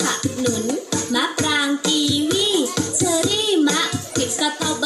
ผักหนุนมะปรางกีวีเชอรี่มะขิดสตรอบ